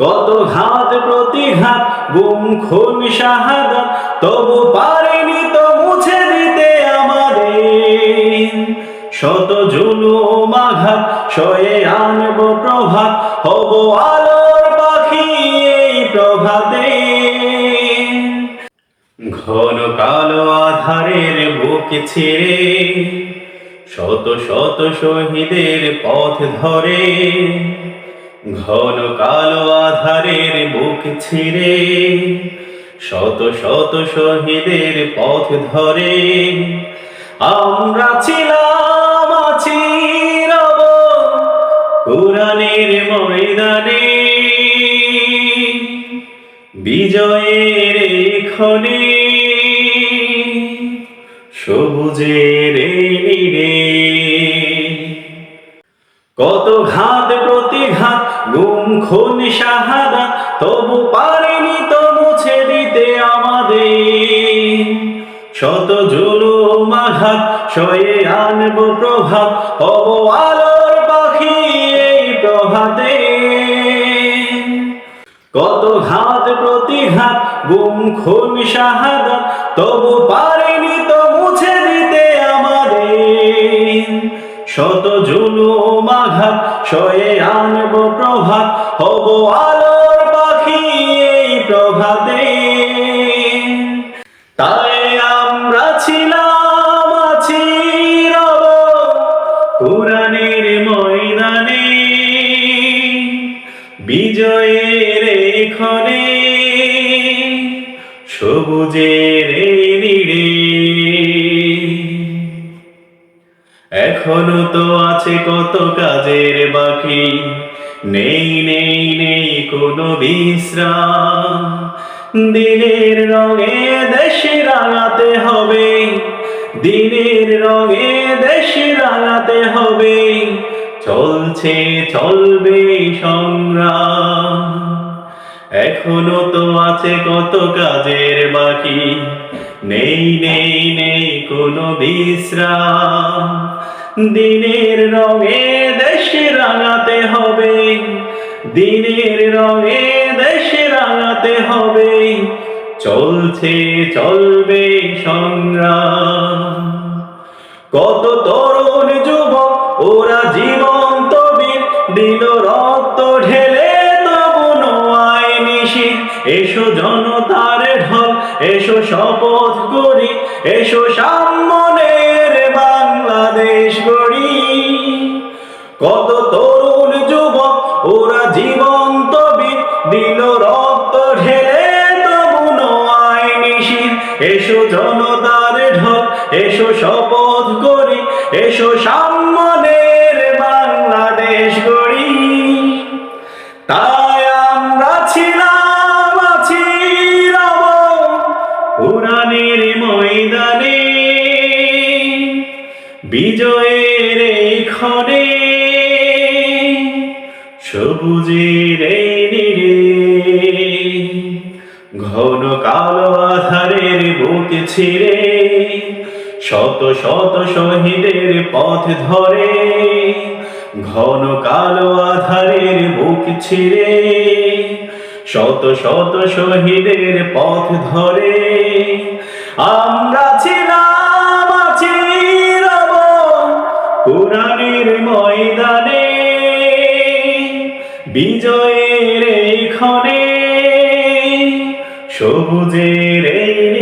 কত ঘাত প্রতিঘাত, গুম, খুন, শাহাদাত, তবু পারেনি তো মুছে দিতে আমাদের। শত জুলুম আঘাত, সয়ে আনব প্রভাত, হব আলোর পাখি এই প্রভাতে। ঘন কালো আধারের বুক ছিঁড়ে, শত শত শহীদের পথ ধরে। ঘন কালো আধারের বুক ছিঁড়ে, শত শত শহীদের পথ ধরে। আমরা ছিলাম, আছি কোরআনের ময়দানে। বিজয়ের ক্ষণে সবুজের নিরে শত জুলুম আঘাত সয়ে আনব প্রভাত, হব আলোর পাখি এই প্রভাতে। কত ঘাত প্রতিঘাত, গুম খুন শাহাদা, তবু পারেনি তো মুছে দিতে আমাদের। শত জুলুম আঘাত সয়ে আনব প্রভাত, হব আলোর পাখি এই প্রভাতে। কোরআনের ময়দানে, বিজয়ের সবুজের নিড়ে। এখনও তো আছে কত কাজের বাকি, নেই নেই নেই কোনো বিশ্রাম। দিনের রঙে দেশে রাঙাতে হবে, দিনের রঙে দেশে রাঙাতে হবে। চলছে, চলবে সংগ্রাম। এখনও তো আছে কত কাজের বাকি। নেই নেই নেই কোনো বিশ্রাম। দিনের রঙে দেশে রাঙাতে হবে। দিনের রঙে দেশে রাঙাতে হবে। চলছে, চলবে সংগ্রাম। কত তরুণ যুবক ওরা জীবন্ত বীর দিল রক্ত ঢেলে এসো জনতার ঢল, এসো শপথ করি, এসো সামনের বাংলাদেশ গড়ি। কত তরুণ যুবক, ওরা জীবন্ত বীর, দিল রক্ত ঢেলে তবু নোয়ায় নিশি। এসো জনতার ঢল, এসো শপথ করি, এসো সামনের বিজয়ের এই ক্ষণে সবুজের এই ঘন কালো আধারের বুক ছিঁড়ে শত শত শহীদের পথ ধরে ঘন কালো আধারের বুক ছিঁড়ে শত শত শহীদের পথ ধরে আমরা কোরআনের ময়দানে বিজয়ের এই ক্ষণে সবুজের এই